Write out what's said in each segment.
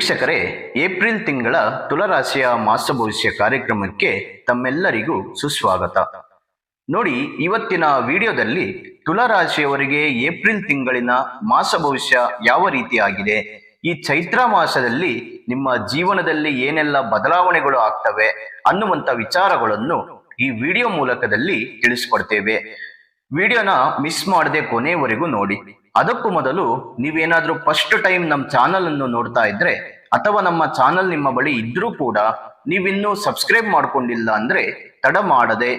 ವೀಕ್ಷಕರೇ, ಏಪ್ರಿಲ್ ತಿಂಗಳ ತುಲರಾಶಿಯ ಮಾಸ ಭವಿಷ್ಯ ಕಾರ್ಯಕ್ರಮಕ್ಕೆ ತಮ್ಮೆಲ್ಲರಿಗೂ ಸುಸ್ವಾಗತ. ನೋಡಿ, ಇವತ್ತಿನ ವಿಡಿಯೋದಲ್ಲಿ ತುಲರಾಶಿಯವರಿಗೆ ಏಪ್ರಿಲ್ ತಿಂಗಳಿನ ಮಾಸ ಭವಿಷ್ಯ ಯಾವ ರೀತಿಯಾಗಿದೆ? ಈ ಚೈತ್ರ ಮಾಸದಲ್ಲಿ ನಿಮ್ಮ ಜೀವನದಲ್ಲಿ ಏನೆಲ್ಲ ಬದಲಾವಣೆಗಳು ಆಗ್ತವೆ ಅನ್ನುವಂತ ವಿಚಾರಗಳನ್ನು ಈ ವಿಡಿಯೋ ಮೂಲಕದಲ್ಲಿ ತಿಳಿಸ್ಕೊಡ್ತೇವೆ. ವಿಡಿಯೋನ ಮಿಸ್ ಮಾಡದೆ ಕೊನೆಯವರೆಗೂ ನೋಡಿ. ಅದಕ್ಕೂ ಮೊದಲು ನೀವೇನಾದ್ರೂ ಫಸ್ಟ್ ಟೈಮ್ ನಮ್ಮ ಚಾನಲ್ ಅನ್ನು ನೋಡ್ತಾ ಇದ್ರೆ, ಅಥವಾ ನಮ್ಮ ಚಾನಲ್ ನಿಮ್ಮ ಬಳಿ ಇದ್ರೂ ಕೂಡ ನೀವಿನ್ನೂ ಸಬ್ಸ್ಕ್ರೈಬ್ ಮಾಡ್ಕೊಂಡಿಲ್ಲ ಅಂದ್ರೆ ತಡ ಮಾಡದೆ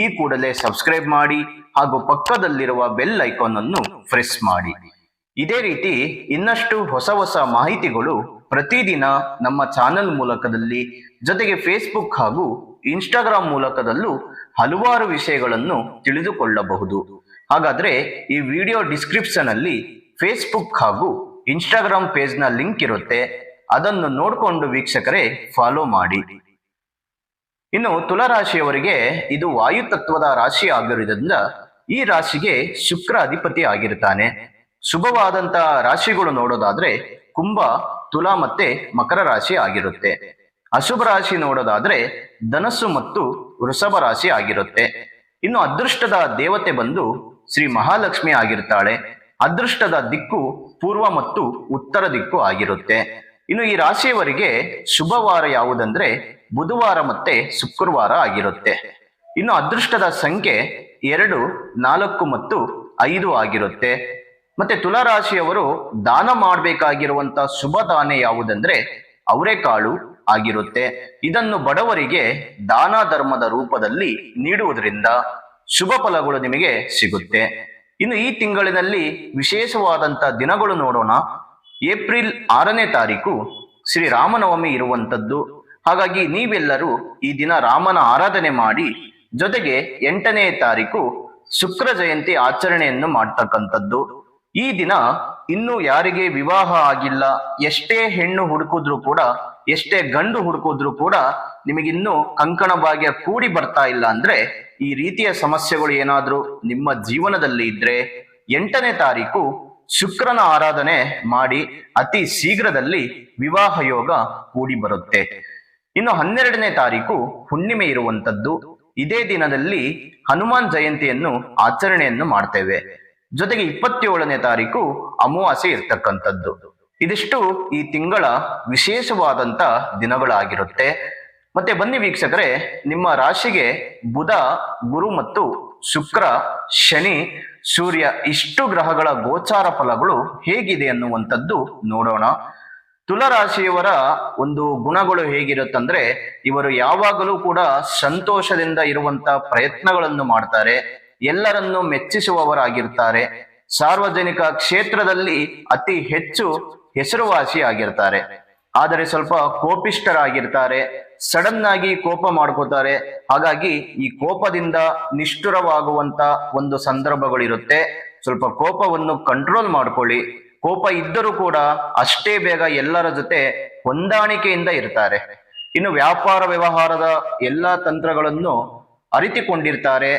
ಈ ಕೂಡಲೇ ಸಬ್ಸ್ಕ್ರೈಬ್ ಮಾಡಿ ಹಾಗೂ ಪಕ್ಕದಲ್ಲಿರುವ ಬೆಲ್ ಐಕಾನ್ ಅನ್ನು ಪ್ರೆಸ್ ಮಾಡಿ. ಇದೇ ರೀತಿ ಇನ್ನಷ್ಟು ಹೊಸ ಹೊಸ ಮಾಹಿತಿಗಳು ಪ್ರತಿದಿನ ನಮ್ಮ ಚಾನೆಲ್ ಮೂಲಕದಲ್ಲಿ, ಜೊತೆಗೆ ಫೇಸ್ಬುಕ್ ಹಾಗೂ ಇನ್ಸ್ಟಾಗ್ರಾಮ್ ಮೂಲಕದಲ್ಲೂ ಹಲವಾರು ವಿಷಯಗಳನ್ನು ತಿಳಿದುಕೊಳ್ಳಬಹುದು. ಹಾಗಾದ್ರೆ ಈ ವಿಡಿಯೋ ಡಿಸ್ಕ್ರಿಪ್ಷನ್ ಅಲ್ಲಿ ಫೇಸ್ಬುಕ್ ಹಾಗೂ ಇನ್ಸ್ಟಾಗ್ರಾಮ್ ಪೇಜ್ನ ಲಿಂಕ್ ಇರುತ್ತೆ. ಅದನ್ನು ನೋಡಿಕೊಂಡು ವೀಕ್ಷಕರೇ ಫಾಲೋ ಮಾಡಿ. ಇನ್ನು ತುಲಾರಾಶಿಯವರಿಗೆ ಇದು ವಾಯು ತತ್ವದ ರಾಶಿ ಆಗಿರುವುದರಿಂದ ಈ ರಾಶಿಗೆ ಶುಕ್ರ ಅಧಿಪತಿ ಆಗಿರ್ತಾನೆ. ಶುಭವಾದಂತ ರಾಶಿಗಳು ನೋಡೋದಾದ್ರೆ ಕುಂಭ, ತುಲಾ ಮತ್ತೆ ಮಕರ ರಾಶಿ ಆಗಿರುತ್ತೆ. ಅಶುಭ ರಾಶಿ ನೋಡೋದಾದ್ರೆ ಧನಸ್ಸು ಮತ್ತು ವೃಷಭ ರಾಶಿ ಆಗಿರುತ್ತೆ. ಇನ್ನು ಅದೃಷ್ಟದ ದೇವತೆ ಬಂದು ಶ್ರೀ ಮಹಾಲಕ್ಷ್ಮಿ ಆಗಿರ್ತಾಳೆ. ಅದೃಷ್ಟದ ದಿಕ್ಕು ಪೂರ್ವ ಮತ್ತು ಉತ್ತರ ದಿಕ್ಕು ಆಗಿರುತ್ತೆ. ಇನ್ನು ಈ ರಾಶಿಯವರಿಗೆ ಶುಭವಾರ ಯಾವುದಂದ್ರೆ ಬುಧವಾರ ಮತ್ತೆ ಶುಕ್ರವಾರ ಆಗಿರುತ್ತೆ. ಇನ್ನು ಅದೃಷ್ಟದ ಸಂಖ್ಯೆ ಎರಡು, ನಾಲ್ಕು ಮತ್ತು ಐದು ಆಗಿರುತ್ತೆ. ಮತ್ತೆ ತುಲಾರಾಶಿಯವರು ದಾನ ಮಾಡಬೇಕಾಗಿರುವಂತ ಶುಭ ದಾನ ಯಾವುದಂದ್ರೆ ಅವರೆಕಾಳು ಆಗಿರುತ್ತೆ. ಇದನ್ನು ಬಡವರಿಗೆ ದಾನ ಧರ್ಮದ ರೂಪದಲ್ಲಿ ನೀಡುವುದರಿಂದ ಶುಭ ಫಲಗಳು ನಿಮಗೆ ಸಿಗುತ್ತೆ. ಇನ್ನು ಈ ತಿಂಗಳಿನಲ್ಲಿ ವಿಶೇಷವಾದಂತ ದಿನಗಳು ನೋಡೋಣ. ಏಪ್ರಿಲ್ ಆರನೇ ತಾರೀಕು ಶ್ರೀ ರಾಮನವಮಿ ಇರುವಂತದ್ದು ಹಾಗಾಗಿ ನೀವೆಲ್ಲರೂ ಈ ದಿನ ರಾಮನ ಆರಾಧನೆ ಮಾಡಿ, ಜೊತೆಗೆ ಎಂಟನೇ ತಾರೀಕು ಶುಕ್ರ ಜಯಂತಿ ಆಚರಣೆಯನ್ನು ಮಾಡ್ತಕ್ಕಂಥದ್ದು. ಈ ದಿನ ಇನ್ನು ಯಾರಿಗೆ ವಿವಾಹ ಆಗಿಲ್ಲ, ಎಷ್ಟೇ ಹೆಣ್ಣು ಹುಡುಕಿದ್ರು ಕೂಡ, ಎಷ್ಟೇ ಗಂಡು ಹುಡುಕಿದ್ರು ಕೂಡ ನಿಮಗಿನ್ನೂ ಕಂಕಣ ಭಾಗ್ಯ ಕೂಡಿ ಬರ್ತಾ ಇಲ್ಲ ಅಂದ್ರೆ ಈ ರೀತಿಯ ಸಮಸ್ಯೆಗಳು ಏನಾದ್ರೂ ನಿಮ್ಮ ಜೀವನದಲ್ಲಿ ಇದ್ರೆ ಎಂಟನೇ ತಾರೀಕು ಶುಕ್ರನ ಆರಾಧನೆ ಮಾಡಿ ಅತಿ ಶೀಘ್ರದಲ್ಲಿ ವಿವಾಹ ಯೋಗ ಕೂಡಿ ಬರುತ್ತೆ. ಇನ್ನು ಹನ್ನೆರಡನೇ ತಾರೀಕು ಹುಣ್ಣಿಮೆ ಇರುವಂತದ್ದು. ಇದೇ ದಿನದಲ್ಲಿ ಹನುಮಾನ್ ಜಯಂತಿಯನ್ನು ಆಚರಣೆಯನ್ನು ಮಾಡ್ತೇವೆ. ಜೊತೆಗೆ ಇಪ್ಪತ್ತೇಳನೇ ತಾರೀಕು ಅಮಾವಾಸ್ಯೆ ಇರ್ತಕ್ಕಂಥದ್ದು. ಇದಿಷ್ಟು ಈ ತಿಂಗಳ ವಿಶೇಷವಾದಂತ ದಿನಗಳಾಗಿರುತ್ತೆ. ಮತ್ತೆ ಬನ್ನಿ ವೀಕ್ಷಕರೇ, ನಿಮ್ಮ ರಾಶಿಗೆ ಬುಧ, ಗುರು ಮತ್ತು ಶುಕ್ರ, ಶನಿ, ಸೂರ್ಯ ಇಷ್ಟು ಗ್ರಹಗಳ ಗೋಚಾರ ಫಲಗಳು ಹೇಗಿದೆ ಅನ್ನುವಂಥದ್ದು ನೋಡೋಣ. ತುಲರಾಶಿಯವರ ಒಂದು ಗುಣಗಳು ಹೇಗಿರುತ್ತಂದ್ರೆ, ಇವರು ಯಾವಾಗಲೂ ಕೂಡ ಸಂತೋಷದಿಂದ ಇರುವಂತ ಪ್ರಯತ್ನಗಳನ್ನು ಮಾಡ್ತಾರೆ, ಎಲ್ಲರನ್ನು ಮೆಚ್ಚಿಸುವವರಾಗಿರ್ತಾರೆ, ಸಾರ್ವಜನಿಕ ಕ್ಷೇತ್ರದಲ್ಲಿ ಅತಿ ಹೆಚ್ಚು ಹೆಸರುವಾಸಿ ಆಗಿರ್ತಾರೆ ಆದರೆ ಸ್ವಲ್ಪ ಕೋಪಿಷ್ಠರಾಗಿರ್ತಾರೆ ಸಡನ್ ಆಗಿ ಕೋಪ ಮಾಡ್ಕೋತಾರೆ. ಹಾಗಾಗಿ ಈ ಕೋಪದಿಂದ ನಿಷ್ಠುರವಾಗುವಂತ ಒಂದು ಸಂದರ್ಭಗಳಿರುತ್ತೆ. ಸ್ವಲ್ಪ ಕೋಪವನ್ನು ಕಂಟ್ರೋಲ್ ಮಾಡ್ಕೊಳ್ಳಿ. ಕೋಪ ಇದ್ದರೂ ಕೂಡ ಅಷ್ಟೇ ಬೇಗ ಎಲ್ಲರ ಜೊತೆ ಹೊಂದಾಣಿಕೆಯಿಂದ ಇರ್ತಾರೆ. ಇನ್ನು ವ್ಯಾಪಾರ ವ್ಯವಹಾರದ ಎಲ್ಲಾ ತಂತ್ರಗಳನ್ನು ಅರಿತುಕೊಂಡಿರ್ತಾರೆ.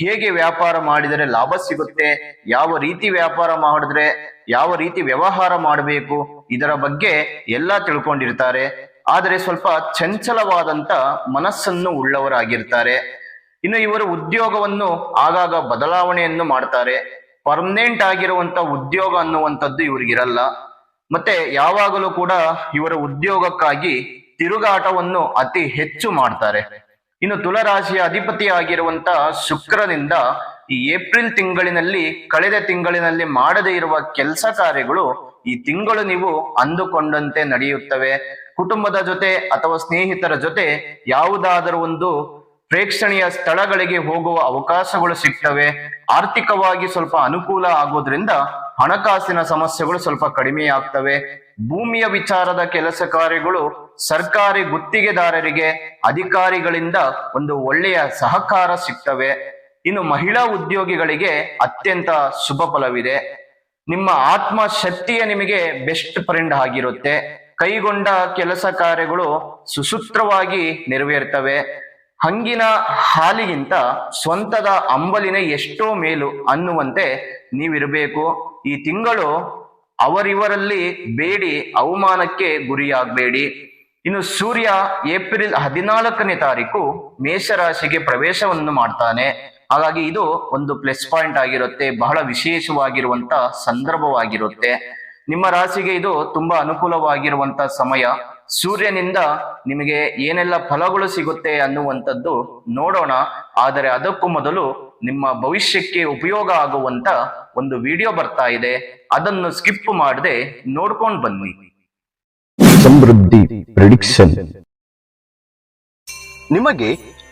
ಹೇಗೆ ವ್ಯಾಪಾರ ಮಾಡಿದರೆ ಲಾಭ ಸಿಗುತ್ತೆ, ಯಾವ ರೀತಿ ವ್ಯಾಪಾರ ಮಾಡಿದ್ರೆ, ಯಾವ ರೀತಿ ವ್ಯವಹಾರ ಮಾಡಬೇಕು ಇದರ ಬಗ್ಗೆ ಎಲ್ಲ ತಿಳ್ಕೊಂಡಿರ್ತಾರೆ. ಆದರೆ ಸ್ವಲ್ಪ ಚಂಚಲವಾದಂತ ಮನಸ್ಸನ್ನು ಉಳ್ಳವರಾಗಿರ್ತಾರೆ. ಇನ್ನು ಇವರು ಉದ್ಯೋಗವನ್ನು ಆಗಾಗ ಬದಲಾವಣೆಯನ್ನು ಮಾಡ್ತಾರೆ. ಪರ್ಮನೆಂಟ್ ಆಗಿರುವಂತ ಉದ್ಯೋಗ ಅನ್ನುವಂಥದ್ದು ಇವ್ರಿಗಿರಲ್ಲ. ಮತ್ತೆ ಯಾವಾಗಲೂ ಕೂಡ ಇವರ ಉದ್ಯೋಗಕ್ಕಾಗಿ ತಿರುಗಾಟವನ್ನು ಅತಿ ಹೆಚ್ಚು ಮಾಡ್ತಾರೆ. ಇನ್ನು ತುಲರಾಶಿಯ ಅಧಿಪತಿ ಆಗಿರುವಂತ ಶುಕ್ರನಿಂದ ಈ ಏಪ್ರಿಲ್ ತಿಂಗಳಿನಲ್ಲಿ, ಕಳೆದ ತಿಂಗಳಿನಲ್ಲಿ ಮಾಡದೇ ಇರುವ ಕೆಲಸ ಕಾರ್ಯಗಳು ಈ ತಿಂಗಳು ನೀವು ಅಂದುಕೊಂಡಂತೆ ನಡೆಯುತ್ತವೆ. ಕುಟುಂಬದ ಜೊತೆ ಅಥವಾ ಸ್ನೇಹಿತರ ಜೊತೆ ಯಾವುದಾದರೂ ಒಂದು ಪ್ರೇಕ್ಷಣೀಯ ಸ್ಥಳಗಳಿಗೆ ಹೋಗುವ ಅವಕಾಶಗಳು ಸಿಗ್ತವೆ. ಆರ್ಥಿಕವಾಗಿ ಸ್ವಲ್ಪ ಅನುಕೂಲ ಆಗೋದ್ರಿಂದ ಹಣಕಾಸಿನ ಸಮಸ್ಯೆಗಳು ಸ್ವಲ್ಪ ಕಡಿಮೆಯಾಗ್ತವೆ ಭೂಮಿಯ ವಿಚಾರದ ಕೆಲಸ ಕಾರ್ಯಗಳು ಸರ್ಕಾರಿ ಗುತ್ತಿಗೆದಾರರಿಗೆ, ಅಧಿಕಾರಿಗಳಿಂದ ಒಂದು ಒಳ್ಳೆಯ ಸಹಕಾರ ಸಿಗ್ತವೆ. ಇನ್ನು ಮಹಿಳಾ ಉದ್ಯೋಗಿಗಳಿಗೆ ಅತ್ಯಂತ ಶುಭ ಫಲವಿದೆ. ನಿಮ್ಮ ಆತ್ಮ ಶಕ್ತಿಯ ನಿಮಗೆ ಬೆಸ್ಟ್ ಫ್ರೆಂಡ್ ಆಗಿರುತ್ತೆ. ಕೈಗೊಂಡ ಕೆಲಸ ಕಾರ್ಯಗಳು ಸುಸೂತ್ರವಾಗಿ ನೆರವೇರ್ತವೆ. ಹಂಗಿನ ಹಾಲಿಗಿಂತ ಸ್ವಂತದ ಅಂಬಲಿನ ಎಷ್ಟೋ ಮೇಲು ಅನ್ನುವಂತೆ ನೀವಿರಬೇಕು. ಈ ತಿಂಗಳು ಅವರಿವರಲ್ಲಿ ಬೇಡಿ, ಅವಮಾನಕ್ಕೆ ಗುರಿಯಾಗಬೇಡಿ. ಇನ್ನು ಸೂರ್ಯ ಏಪ್ರಿಲ್ ಹದಿನಾಲ್ಕನೇ ತಾರೀಕು ಮೇಷರಾಶಿಗೆ ಪ್ರವೇಶವನ್ನು ಮಾಡ್ತಾನೆ. ಹಾಗಾಗಿ ಇದು ಒಂದು ಪ್ಲಸ್ ಪಾಯಿಂಟ್ ಆಗಿರುತ್ತೆ, ಬಹಳ ವಿಶೇಷವಾಗಿರುವಂತ ಸಂದರ್ಭವಾಗಿರುತ್ತೆ. ನಿಮ್ಮ ರಾಶಿಗೆ ಇದು ತುಂಬಾ ಅನುಕೂಲವಾಗಿರುವಂತ ಸಮಯ. ಸೂರ್ಯನಿಂದ ನಿಮಗೆ ಏನೆಲ್ಲ ಫಲಗಳು ಸಿಗುತ್ತೆ ಅನ್ನುವಂಥದ್ದು ನೋಡೋಣ. ಆದರೆ ಅದಕ್ಕೂ ಮೊದಲು ನಿಮ್ಮ ಭವಿಷ್ಯಕ್ಕೆ ಉಪಯೋಗ ಆಗುವಂತ ಒಂದು ವಿಡಿಯೋ ಬರ್ತಾ ಇದೆ. ಅದನ್ನು ಸ್ಕಿಪ್ ಮಾಡದೆ ನೋಡ್ಕೊಂಡು ಬನ್ನಿ. ಸಮೃದ್ಧಿ ನಿಮಗೆ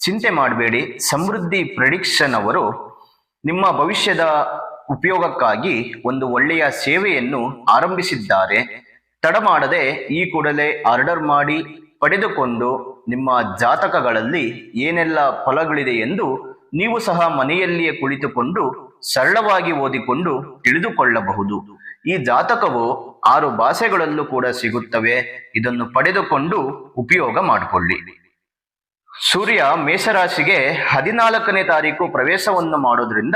ಚಿಂತೆ ಮಾಡಬೇಡಿ. ಸಮೃದ್ಧಿ ಪ್ರೆಡಿಕ್ಷನ್ ಅವರು ನಿಮ್ಮ ಭವಿಷ್ಯದ ಉಪಯೋಗಕ್ಕಾಗಿ ಒಂದು ಒಳ್ಳೆಯ ಸೇವೆಯನ್ನು ಆರಂಭಿಸಿದ್ದಾರೆ. ತಡ ಮಾಡದೆ ಈ ಕೂಡಲೇ ಆರ್ಡರ್ ಮಾಡಿ ಪಡೆದುಕೊಂಡು ನಿಮ್ಮ ಜಾತಕಗಳಲ್ಲಿ ಏನೆಲ್ಲ ಫಲಗಳಿದೆ ಎಂದು ನೀವು ಸಹ ಮನೆಯಲ್ಲಿಯೇ ಕುಳಿತುಕೊಂಡು ಸರಳವಾಗಿ ಓದಿಕೊಂಡು ತಿಳಿದುಕೊಳ್ಳಬಹುದು. ಈ ಜಾತಕವು ಆರು ಭಾಷೆಗಳಲ್ಲೂ ಕೂಡ ಸಿಗುತ್ತವೆ. ಇದನ್ನು ಪಡೆದುಕೊಂಡು ಉಪಯೋಗ ಮಾಡಿಕೊಳ್ಳಿ. ಸೂರ್ಯ ಮೇಷರಾಶಿಗೆ ಹದಿನಾಲ್ಕನೇ ತಾರೀಕು ಪ್ರವೇಶವನ್ನು ಮಾಡೋದ್ರಿಂದ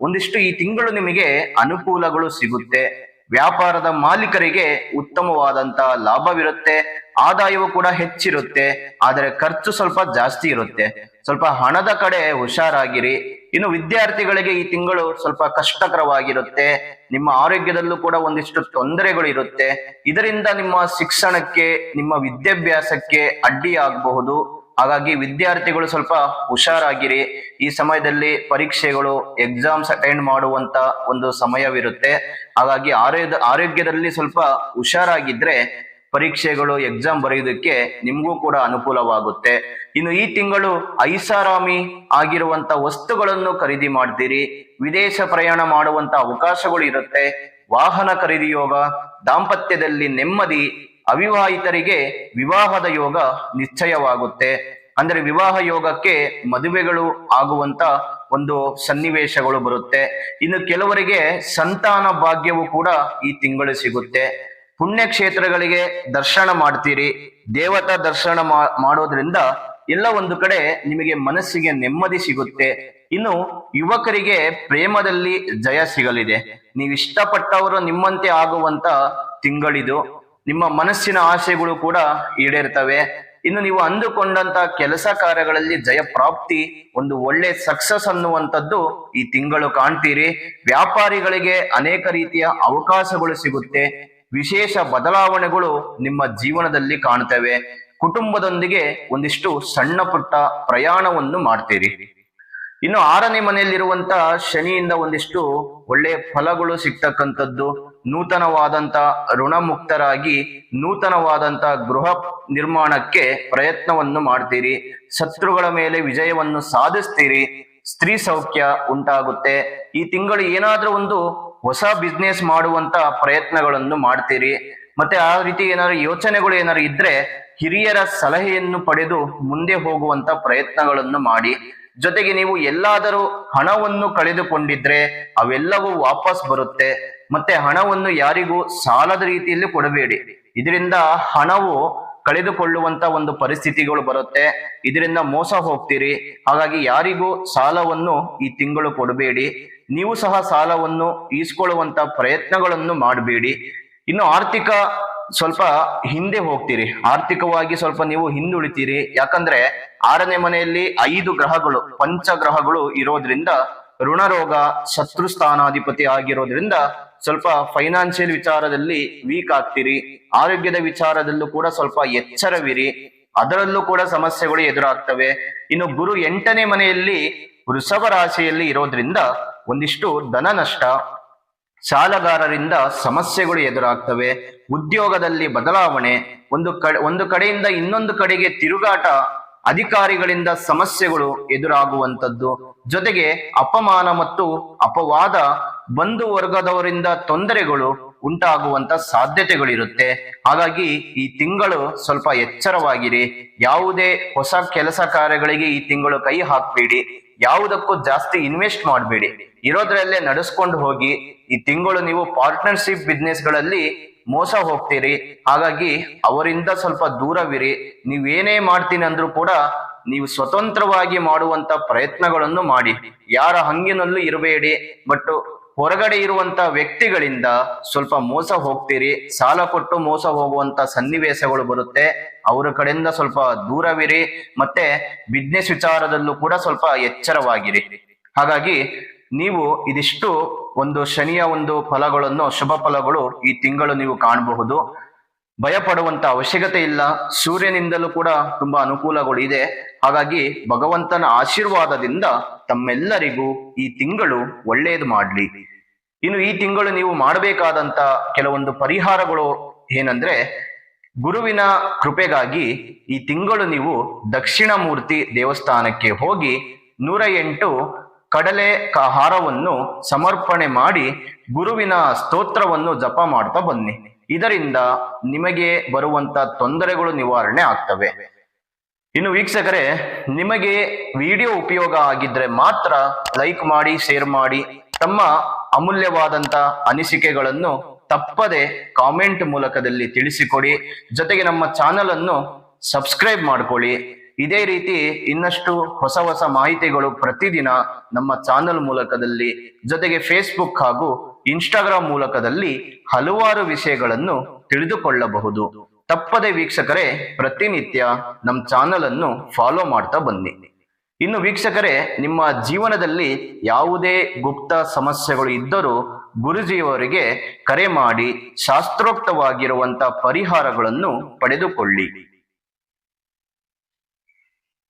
ಒಂದಿಷ್ಟು ಈ ತಿಂಗಳು ನಿಮಗೆ ಅನುಕೂಲಗಳು ಸಿಗುತ್ತೆ. ವ್ಯಾಪಾರದ ಮಾಲೀಕರಿಗೆ ಉತ್ತಮವಾದಂತಹ ಲಾಭವಿರುತ್ತೆ. ಆದಾಯವು ಕೂಡ ಹೆಚ್ಚಿರುತ್ತೆ. ಆದರೆ ಖರ್ಚು ಸ್ವಲ್ಪ ಜಾಸ್ತಿ ಇರುತ್ತೆ. ಸ್ವಲ್ಪ ಹಣದ ಕಡೆ ಹುಷಾರಾಗಿರಿ. ಇನ್ನು ವಿದ್ಯಾರ್ಥಿಗಳಿಗೆ ಈ ತಿಂಗಳು ಸ್ವಲ್ಪ ಕಷ್ಟಕರವಾಗಿರುತ್ತೆ. ನಿಮ್ಮ ಆರೋಗ್ಯದಲ್ಲೂ ಕೂಡ ಒಂದಿಷ್ಟು ತೊಂದರೆಗಳು ಇರುತ್ತೆ. ಇದರಿಂದ ನಿಮ್ಮ ಶಿಕ್ಷಣಕ್ಕೆ, ನಿಮ್ಮ ವಿದ್ಯಾಭ್ಯಾಸಕ್ಕೆ ಅಡ್ಡಿ ಆಗಬಹುದು ಹಾಗಾಗಿ ವಿದ್ಯಾರ್ಥಿಗಳು ಸ್ವಲ್ಪ ಹುಷಾರಾಗಿರಿ. ಈ ಸಮಯದಲ್ಲಿ ಪರೀಕ್ಷೆಗಳು ಎಕ್ಸಾಮ್ಸ್ ಅಟೆಂಡ್ ಮಾಡುವಂತ ಒಂದು ಸಮಯವಿರುತ್ತೆ. ಹಾಗಾಗಿ ಆರೋಗ್ಯ ಆರೋಗ್ಯದಲ್ಲಿ ಸ್ವಲ್ಪ ಹುಷಾರಾಗಿದ್ರೆ ಪರೀಕ್ಷೆಗಳು ಎಕ್ಸಾಮ್ ಬರೆಯುವುದಕ್ಕೆ ನಿಮಗೂ ಕೂಡ ಅನುಕೂಲವಾಗುತ್ತೆ. ಇನ್ನು ಈ ತಿಂಗಳು ಐಸಾರಾಮಿ ಆಗಿರುವಂತ ವಸ್ತುಗಳನ್ನು ಖರೀದಿ ಮಾಡ್ತೀರಿ. ವಿದೇಶ ಪ್ರಯಾಣ ಮಾಡುವಂತ ಅವಕಾಶಗಳು ಇರುತ್ತೆ. ವಾಹನ ಖರೀದಿ ಯೋಗ, ದಾಂಪತ್ಯದಲ್ಲಿ ನೆಮ್ಮದಿ ಅವಿವಾಹಿತರಿಗೆ ವಿವಾಹದ ಯೋಗ ನಿಶ್ಚಯವಾಗುತ್ತೆ. ಅಂದರೆ ವಿವಾಹ ಯೋಗಕ್ಕೆ ಮದುವೆಗಳು ಆಗುವಂತ ಒಂದು ಸನ್ನಿವೇಶಗಳು ಬರುತ್ತೆ. ಇನ್ನು ಕೆಲವರಿಗೆ ಸಂತಾನ ಭಾಗ್ಯವು ಕೂಡ ಈ ತಿಂಗಳು ಸಿಗುತ್ತೆ. ಪುಣ್ಯಕ್ಷೇತ್ರಗಳಿಗೆ ದರ್ಶನ ಮಾಡ್ತೀರಿ. ದೇವತಾ ದರ್ಶನ ಮಾಡೋದ್ರಿಂದ ಎಲ್ಲ ಒಂದು ಕಡೆ ನಿಮಗೆ ಮನಸ್ಸಿಗೆ ನೆಮ್ಮದಿ ಸಿಗುತ್ತೆ. ಇನ್ನು ಯುವಕರಿಗೆ ಪ್ರೇಮದಲ್ಲಿ ಜಯ ಸಿಗಲಿದೆ. ನೀವು ಇಷ್ಟಪಟ್ಟವರು ನಿಮ್ಮಂತೆ ಆಗುವಂತ ತಿಂಗಳಿದು. ನಿಮ್ಮ ಮನಸ್ಸಿನ ಆಸೆಗಳು ಕೂಡ ಈಡೇರ್ತವೆ. ಇನ್ನು ನೀವು ಅಂದುಕೊಂಡಂತ ಕೆಲಸ ಕಾರ್ಯಗಳಲ್ಲಿ ಜಯ ಪ್ರಾಪ್ತಿ ಒಂದು ಒಳ್ಳೆ ಸಕ್ಸಸ್ ಅನ್ನುವಂಥದ್ದು ಈ ತಿಂಗಳು ಕಾಣ್ತೀರಿ. ವ್ಯಾಪಾರಿಗಳಿಗೆ ಅನೇಕ ರೀತಿಯ ಅವಕಾಶಗಳು ಸಿಗುತ್ತೆ. ವಿಶೇಷ ಬದಲಾವಣೆಗಳು ನಿಮ್ಮ ಜೀವನದಲ್ಲಿ ಕಾಣ್ತವೆ. ಕುಟುಂಬದೊಂದಿಗೆ ಒಂದಿಷ್ಟು ಸಣ್ಣ ಪುಟ್ಟ ಪ್ರಯಾಣವನ್ನು ಮಾಡ್ತೀರಿ. ಇನ್ನು ಆರನೇ ಮನೆಯಲ್ಲಿರುವಂತ ಶನಿಯಿಂದ ಒಂದಿಷ್ಟು ಒಳ್ಳೆ ಫಲಗಳು ಸಿಗ್ತಕ್ಕಂಥದ್ದು. ನೂತನವಾದಂತ ಋಣಮುಕ್ತರಾಗಿ ನೂತನವಾದಂತ ಗೃಹ ನಿರ್ಮಾಣಕ್ಕೆ ಪ್ರಯತ್ನವನ್ನು ಮಾಡ್ತೀರಿ. ಶತ್ರುಗಳ ಮೇಲೆ ವಿಜಯವನ್ನು ಸಾಧಿಸ್ತೀರಿ. ಸ್ತ್ರೀ ಸೌಖ್ಯ ಉಂಟಾಗುತ್ತೆ. ಈ ತಿಂಗಳು ಏನಾದ್ರೂ ಒಂದು ಹೊಸ ಬಿಸ್ನೆಸ್ ಮಾಡುವಂತ ಪ್ರಯತ್ನಗಳನ್ನು ಮಾಡ್ತೀರಿ. ಮತ್ತೆ ಆ ರೀತಿ ಏನಾದ್ರು ಯೋಚನೆಗಳು ಏನಾದ್ರು ಇದ್ರೆ ಹಿರಿಯರ ಸಲಹೆಯನ್ನು ಪಡೆದು ಮುಂದೆ ಹೋಗುವಂತ ಪ್ರಯತ್ನಗಳನ್ನು ಮಾಡಿ. ಜೊತೆಗೆ ನೀವು ಎಲ್ಲಾದರೂ ಹಣವನ್ನು ಕಳೆದುಕೊಂಡಿದ್ರೆ ಅವೆಲ್ಲವೂ ವಾಪಸ್ ಬರುತ್ತೆ. ಮತ್ತೆ ಹಣವನ್ನು ಯಾರಿಗೂ ಸಾಲದ ರೀತಿಯಲ್ಲಿ ಕೊಡಬೇಡಿ. ಇದರಿಂದ ಹಣವು ಕಳೆದುಕೊಳ್ಳುವಂತ ಒಂದು ಪರಿಸ್ಥಿತಿಗಳು ಬರುತ್ತೆ. ಇದರಿಂದ ಮೋಸ ಹೋಗ್ತೀರಿ. ಹಾಗಾಗಿ ಯಾರಿಗೂ ಸಾಲವನ್ನು ಈ ತಿಂಗಳು ಕೊಡಬೇಡಿ. ನೀವು ಸಹ ಸಾಲವನ್ನು ಈಸ್ಕೊಳ್ಳುವಂತ ಪ್ರಯತ್ನಗಳನ್ನು ಮಾಡಬೇಡಿ. ಇನ್ನು ಆರ್ಥಿಕ ಸ್ವಲ್ಪ ಹಿಂದೆ ಹೋಗ್ತೀರಿ. ಆರ್ಥಿಕವಾಗಿ ಸ್ವಲ್ಪ ನೀವು ಹಿಂದುಳಿತೀರಿ. ಯಾಕಂದ್ರೆ ಆರನೇ ಮನೆಯಲ್ಲಿ ಐದು ಗ್ರಹಗಳು ಪಂಚ ಗ್ರಹಗಳು ಇರೋದ್ರಿಂದ ಋಣರೋಗ ಶತ್ರು ಸ್ಥಾನಾಧಿಪತಿ ಆಗಿರೋದ್ರಿಂದ ಸ್ವಲ್ಪ ಫೈನಾನ್ಷಿಯಲ್ ವಿಚಾರದಲ್ಲಿ ವೀಕ್ ಆಗ್ತೀರಿ. ಆರೋಗ್ಯದ ವಿಚಾರದಲ್ಲೂ ಕೂಡ ಸ್ವಲ್ಪ ಎಚ್ಚರವಿರಿ. ಅದರಲ್ಲೂ ಕೂಡ ಸಮಸ್ಯೆಗಳು ಎದುರಾಗ್ತವೆ. ಇನ್ನು ಗುರು ಎಂಟನೇ ಮನೆಯಲ್ಲಿ ವೃಷಭ ರಾಶಿಯಲ್ಲಿ ಇರೋದ್ರಿಂದ ಒಂದಿಷ್ಟು ಧನ ನಷ್ಟ. ಸಾಲಗಾರರಿಂದ ಸಮಸ್ಯೆಗಳು ಎದುರಾಗ್ತವೆ. ಉದ್ಯೋಗದಲ್ಲಿ ಬದಲಾವಣೆ, ಒಂದು ಕಡೆ ಒಂದು ಕಡೆಯಿಂದ ಇನ್ನೊಂದು ಕಡೆಗೆ ತಿರುಗಾಟ, ಅಧಿಕಾರಿಗಳಿಂದ ಸಮಸ್ಯೆಗಳು ಎದುರಾಗುವಂಥದ್ದು. ಜೊತೆಗೆ ಅಪಮಾನ ಮತ್ತು ಅಪವಾದ ಬಂಧು ವರ್ಗದವರಿಂದ ತೊಂದರೆಗಳು ಉಂಟಾಗುವಂತ ಸಾಧ್ಯತೆಗಳಿರುತ್ತೆ. ಹಾಗಾಗಿ ಈ ತಿಂಗಳು ಸ್ವಲ್ಪ ಎಚ್ಚರವಾಗಿರಿ. ಯಾವುದೇ ಹೊಸ ಕೆಲಸ ಕಾರ್ಯಗಳಿಗೆ ಈ ತಿಂಗಳು ಕೈ ಹಾಕಬೇಡಿ. ಯಾವುದಕ್ಕೂ ಜಾಸ್ತಿ ಇನ್ವೆಸ್ಟ್ ಮಾಡಬೇಡಿ. ಇರೋದ್ರಲ್ಲೇ ನಡೆಸ್ಕೊಂಡು ಹೋಗಿ. ಈ ತಿಂಗಳು ನೀವು ಪಾರ್ಟ್ನರ್ಶಿಪ್ ಬಿಸ್ನೆಸ್ಗಳಲ್ಲಿ ಮೋಸ ಹೋಗ್ತೀರಿ. ಹಾಗಾಗಿ ಅವರಿಂದ ಸ್ವಲ್ಪ ದೂರವಿರಿ. ನೀವೇನೇ ಮಾಡ್ತೀನಿ ಅಂದ್ರೂ ಕೂಡ ನೀವು ಸ್ವತಂತ್ರವಾಗಿ ಮಾಡುವಂತ ಪ್ರಯತ್ನಗಳನ್ನು ಮಾಡಿ. ಯಾರ ಹಂಗಿನಲ್ಲೂ ಇರಬೇಡಿ. ಬಟ್ ಹೊರಗಡೆ ಇರುವಂತ ವ್ಯಕ್ತಿಗಳಿಂದ ಸ್ವಲ್ಪ ಮೋಸ ಹೋಗ್ತೀರಿ. ಸಾಲ ಕೊಟ್ಟು ಮೋಸ ಹೋಗುವಂತ ಸನ್ನಿವೇಶಗಳು ಬರುತ್ತೆ. ಅವರ ಕಡೆಯಿಂದ ಸ್ವಲ್ಪ ದೂರವಿರಿ. ಮತ್ತೆ ಬಿಸ್ನೆಸ್ ವಿಚಾರದಲ್ಲೂ ಕೂಡ ಸ್ವಲ್ಪ ಎಚ್ಚರವಾಗಿರಿ. ಹಾಗಾಗಿ ನೀವು ಇದಿಷ್ಟು ಒಂದು ಶನಿಯ ಒಂದು ಫಲಗಳನ್ನು, ಶುಭ ಫಲಗಳು ಈ ತಿಂಗಳು ನೀವು ಕಾಣಬಹುದು. ಭಯಪಡುವಂತ ಅವಶ್ಯಕತೆ ಇಲ್ಲ. ಸೂರ್ಯನಿಂದಲೂ ಕೂಡ ತುಂಬಾ ಅನುಕೂಲಗಳು ಇದೆ. ಹಾಗಾಗಿ ಭಗವಂತನ ಆಶೀರ್ವಾದದಿಂದ ತಮ್ಮೆಲ್ಲರಿಗೂ ಈ ತಿಂಗಳು ಒಳ್ಳೆಯದು ಮಾಡ್ಲಿ. ಇನ್ನು ಈ ತಿಂಗಳು ನೀವು ಮಾಡಬೇಕಾದಂತ ಕೆಲವೊಂದು ಪರಿಹಾರಗಳು ಏನಂದ್ರೆ, ಗುರುವಿನ ಕೃಪೆಗಾಗಿ ಈ ತಿಂಗಳು ನೀವು ದಕ್ಷಿಣ ಮೂರ್ತಿ ದೇವಸ್ಥಾನಕ್ಕೆ ಹೋಗಿ ನೂರ ಎಂಟು ಕಡಲೆ ಕಹಾರವನ್ನು ಸಮರ್ಪಣೆ ಮಾಡಿ ಗುರುವಿನ ಸ್ತೋತ್ರವನ್ನು ಜಪ ಮಾಡ್ತಾ ಬನ್ನಿ. ಇದರಿಂದ ನಿಮಗೆ ಬರುವಂತ ತೊಂದರೆಗಳು ನಿವಾರಣೆ ಆಗ್ತವೆ. ಇನ್ನು ವೀಕ್ಷಕರೇ, ನಿಮಗೆ ವಿಡಿಯೋ ಉಪಯೋಗ ಆಗಿದ್ರೆ ಮಾತ್ರ ಲೈಕ್ ಮಾಡಿ, ಶೇರ್ ಮಾಡಿ. ತಮ್ಮ ಅಮೂಲ್ಯವಾದಂತ ಅನಿಸಿಕೆಗಳನ್ನು ತಪ್ಪದೆ ಕಾಮೆಂಟ್ ಮೂಲಕದಲ್ಲಿ ತಿಳಿಸಿಕೊಡಿ. ಜೊತೆಗೆ ನಮ್ಮ ಚಾನಲ್ ಅನ್ನು ಸಬ್ಸ್ಕ್ರೈಬ್ ಮಾಡ್ಕೊಳ್ಳಿ. ಇದೇ ರೀತಿ ಇನ್ನಷ್ಟು ಹೊಸ ಹೊಸ ಮಾಹಿತಿಗಳು ಪ್ರತಿದಿನ ನಮ್ಮ ಚಾನಲ್ ಮೂಲಕದಲ್ಲಿ, ಜೊತೆಗೆ ಫೇಸ್ಬುಕ್ ಹಾಗೂ ಇನ್ಸ್ಟಾಗ್ರಾಮ್ ಮೂಲಕದಲ್ಲಿ ಹಲವಾರು ವಿಷಯಗಳನ್ನು ತಿಳಿದುಕೊಳ್ಳಬಹುದು. ತಪ್ಪದೆ ವೀಕ್ಷಕರೇ, ಪ್ರತಿನಿತ್ಯ ನಮ್ಮ ಚಾನಲ್ ಅನ್ನು ಫಾಲೋ ಮಾಡ್ತಾ ಬನ್ನಿ. ಇನ್ನು ವೀಕ್ಷಕರೇ, ನಿಮ್ಮ ಜೀವನದಲ್ಲಿ ಯಾವುದೇ ಗುಪ್ತ ಸಮಸ್ಯೆಗಳು ಇದ್ದರೂ ಗುರುಜಿಯವರಿಗೆ ಕರೆ ಮಾಡಿ ಶಾಸ್ತ್ರೋಕ್ತವಾಗಿರುವಂತಹ ಪರಿಹಾರಗಳನ್ನು ಪಡೆದುಕೊಳ್ಳಿ.